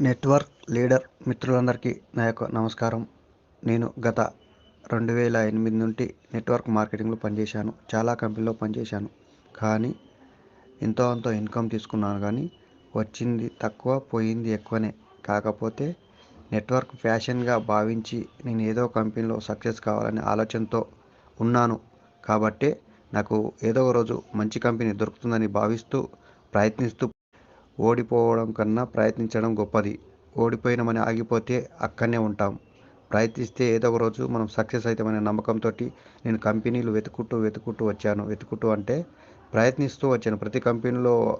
Network leader మిత్రులందరికీ నా యొక్క నమస్కారం. నేను గత రెండు వేల ఎనిమిది నుండి నెట్వర్క్ మార్కెటింగ్లో పనిచేశాను. చాలా కంపెనీలో పనిచేశాను. కానీ ఎంతో అంతో ఇన్కమ్ తీసుకున్నాను. కానీ వచ్చింది తక్కువ పోయింది ఎక్కువనే. కాకపోతే నెట్వర్క్ ఫ్యాషన్గా భావించి నేను ఏదో కంపెనీలో సక్సెస్ కావాలనే ఆలోచనతో ఉన్నాను. కాబట్టే నాకు ఏదో ఒక రోజు మంచి కంపెనీ దొరుకుతుందని భావిస్తూ ప్రయత్నిస్తూ ఓడిపోవడం కన్నా ప్రయత్నించడం గొప్పది. ఓడిపోయినామని ఆగిపోతే అక్కడనే ఉంటాం. ప్రయత్నిస్తే ఏదో ఒక రోజు మనం సక్సెస్ అవుతామనే నమ్మకంతో నేను కంపెనీలు వెతుకుంటూ వెతుకుంటూ వచ్చాను. వెతుకుంటూ అంటే ప్రయత్నిస్తూ వచ్చాను. ప్రతి కంపెనీలో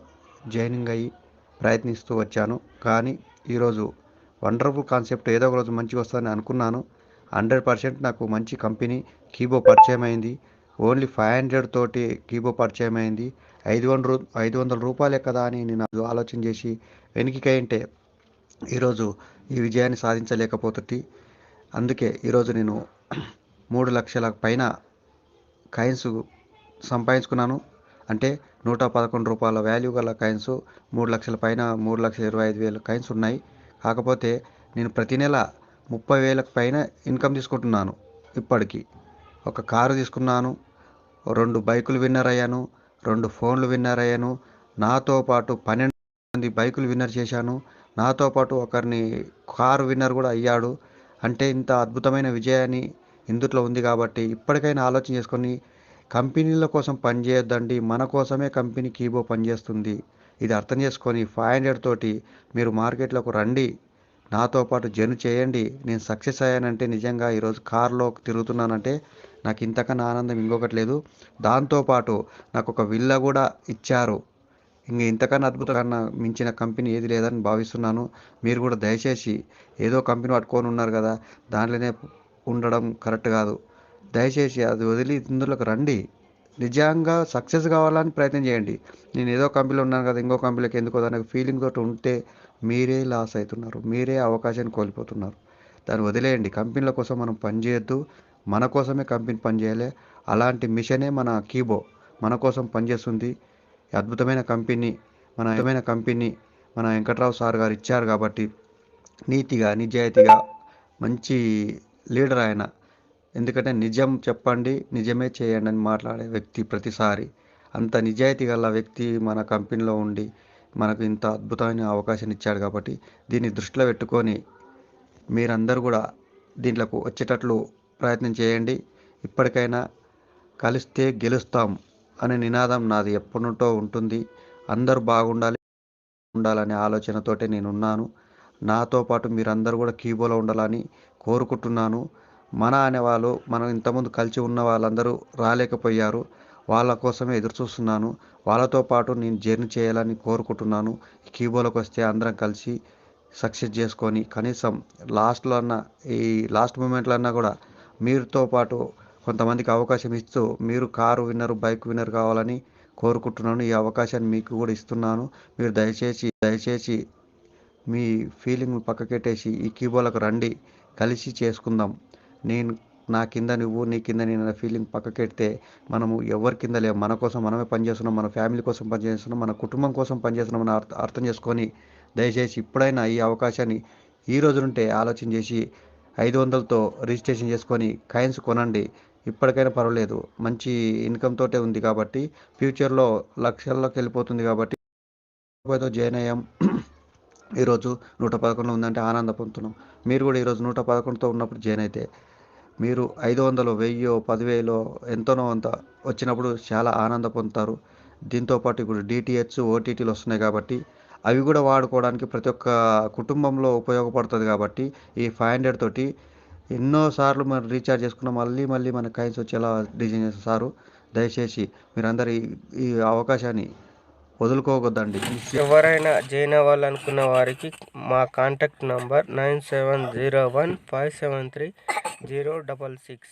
జాయినింగ్ అయ్యి ప్రయత్నిస్తూ వచ్చాను. కానీ ఈరోజు వండర్ఫుల్ కాన్సెప్ట్ ఏదో ఒక రోజు మంచిగా వస్తుందని అనుకున్నాను. హండ్రెడ్ పర్సెంట్ నాకు మంచి కంపెనీ కీబో పరిచయం అయింది. ఓన్లీ ఫైవ్ హండ్రెడ్ తోటి కీబో పరిచయం అయింది. ఐదు వందల రూ ఐదు వందల రూపాయలే కదా అని నేను ఆలోచన చేసి వెనుకకి అంటే ఈరోజు ఈ విజయాన్ని సాధించలేకపోతుంది అందుకే ఈరోజు నేను మూడు లక్షల పైన కాయిన్స్ సంపాదించుకున్నాను. అంటే నూట పదకొండు రూపాయల వాల్యూ గల కాయిన్స్ మూడు లక్షల పైన మూడు లక్షల ఇరవై ఐదు వేల కాయిన్స్ ఉన్నాయి. కాకపోతే నేను ప్రతి నెల ముప్పై వేలకు పైన ఇన్కమ్ తీసుకుంటున్నాను ఇప్పటికీ. ఒక కారు తీసుకున్నాను. రెండు బైకులు విన్నర్ అయ్యాను రెండు ఫోన్లు విన్నర్ అయ్యాను నాతో పాటు పన్నెండు మంది బైకులు విన్నర్ చేశాను. నాతో పాటు ఒకరిని కారు విన్నర్ కూడా అయ్యాడు. అంటే ఇంత అద్భుతమైన విజయాన్ని ఇందుట్లో ఉంది కాబట్టి ఇప్పటికైనా ఆలోచన చేసుకొని కంపెనీల కోసం పనిచేయొద్దండి మన కోసమే కంపెనీ కీబో పనిచేస్తుంది. ఇది అర్థం చేసుకొని ఫైవ్ హండ్రెడ్ తోటి మీరు మార్కెట్లోకి రండి. నాతో పాటు జర్నీ చేయండి నేను సక్సెస్ అయ్యానంటే నిజంగా ఈరోజు కారులో తిరుగుతున్నానంటే నాకు ఇంతకన్నా ఆనందం ఇంకొకటి లేదు. దాంతోపాటు నాకు ఒక విల్ల కూడా ఇచ్చారు. ఇంక ఇంతకన్నా అద్భుతకన్నా మించిన కంపెనీ ఏది లేదని భావిస్తున్నాను. మీరు కూడా దయచేసి ఏదో కంపెనీ పట్టుకొని ఉన్నారు కదా దాంట్లోనే ఉండడం కరెక్ట్ కాదు. దయచేసి అది వదిలి ఇందులోకి రండి. నిజంగా సక్సెస్ కావాలని ప్రయత్నం చేయండి. నేను ఏదో కంపెనీలో ఉన్నాను కదా ఇంకో కంపెనీలోకి ఎందుకో అనే ఫీలింగ్ తోటి ఉంటే మీరే లాస్ అవుతున్నారు. మీరే అవకాశాన్ని కోల్పోతున్నారు. దాన్ని వదిలేయండి. కంపెనీల కోసం మనం పనిచేయొద్దు. మన కోసమే కంపెనీ పనిచేయాలి. అలాంటి మిషనే మన కీబో మన కోసం పనిచేస్తుంది. అద్భుతమైన కంపెనీ మన అద్భుతమైన కంపెనీ మన వెంకట్రావు సార్ గారు ఇచ్చారు కాబట్టి నీతిగా నిజాయితీగా మంచి లీడర్ ఆయన. ఎందుకంటే నిజం చెప్పండి నిజమే చేయండి అని మాట్లాడే వ్యక్తి ప్రతిసారి. అంత నిజాయితీ గల వ్యక్తి మన కంపెనీలో ఉండి మనకు ఇంత అద్భుతమైన అవకాశం ఇచ్చాడు కాబట్టి దీన్ని దృష్టిలో పెట్టుకొని మీరందరూ కూడా దీంట్లోకి వచ్చేటట్లు ప్రయత్నం చేయండి. ఇప్పటికైనా కలిస్తే గెలుస్తాం అనే నినాదం నాది ఎప్పటినుంటో ఉంటుంది. అందరూ బాగుండాలి ఉండాలనే ఆలోచనతోటే నేను ఉన్నాను నాతో పాటు మీరందరూ కూడా కీబోలో ఉండాలని కోరుకుంటున్నాను. మన అనేవాళ్ళు మనం ఇంతకుముందు కలిసి ఉన్న వాళ్ళందరూ రాలేకపోయారు. వాళ్ళ కోసమే ఎదురు చూస్తున్నాను వాళ్ళతో పాటు నేను జర్నీ చేయాలని కోరుకుంటున్నాను. క్యూబోలోకి వస్తే అందరం కలిసి సక్సెస్ చేసుకొని కనీసం లాస్ట్లో అన్న ఈ లాస్ట్ మూమెంట్లో అన్నా కూడా మీరుతో పాటు కొంతమందికి అవకాశం ఇస్తూ మీరు కారు విన్నర్ బైక్ విన్నర్ కావాలని కోరుకుంటున్నాను. ఈ అవకాశాన్ని మీకు కూడా ఇస్తున్నాను. మీరు దయచేసి దయచేసి మీ ఫీలింగ్ పక్కకెట్టేసి ఈ కీబోలకు రండి. కలిసి చేసుకుందాం. నేను నా కింద నువ్వు నీ కింద నేను అనే ఫీలింగ్ పక్కకెడితే మనము ఎవరి కింద లేవు. మన కోసం మనమే పనిచేస్తున్నాం మన ఫ్యామిలీ కోసం పనిచేస్తున్నాం మన కుటుంబం కోసం పనిచేస్తున్నాం అని అర్థ అర్థం చేసుకొని దయచేసి ఇప్పుడైనా ఈ అవకాశాన్ని ఈ రోజు నుంటే ఆలోచన చేసి ఐదు వందలతో రిజిస్ట్రేషన్ చేసుకొని కాయిన్స్ కొనండి. ఇప్పటికైనా పర్వాలేదు. మంచి ఇన్కమ్ తోటే ఉంది కాబట్టి ఫ్యూచర్లో లక్షల్లోకి వెళ్ళిపోతుంది కాబట్టి జాయిన్ అయ్యాం. ఈరోజు నూట పదకొండులో ఉందంటే ఆనంద పొందుతున్నాం. మీరు కూడా ఈరోజు నూట పదకొండుతో ఉన్నప్పుడు జాయిన్ అయితే మీరు ఐదు వందలు వెయ్యో పదివేలో ఎంతనో అంత వచ్చినప్పుడు చాలా ఆనంద పొందుతారు. దీంతోపాటు ఇప్పుడు డిటిహెచ్ ఓటీటీలు వస్తున్నాయి కాబట్టి అవి కూడా వాడుకోవడానికి ప్రతి ఒక్క కుటుంబంలో ఉపయోగపడుతుంది కాబట్టి ఈ ఫైవ్ హండ్రెడ్ తోటి ఎన్నోసార్లు మనం రీఛార్జ్ చేసుకున్న మళ్ళీ మళ్ళీ మన కాయిన్స్ వచ్చేలా డిజైన్ చేస్తారు దయచేసి మీరందరూ ఈ అవకాశాన్ని వదులుకోవద్దండి. ఎవరైనా జాయిన్ అవ్వాలనుకున్న వారికి మా contact number nine seven zero one five seven three zero double six.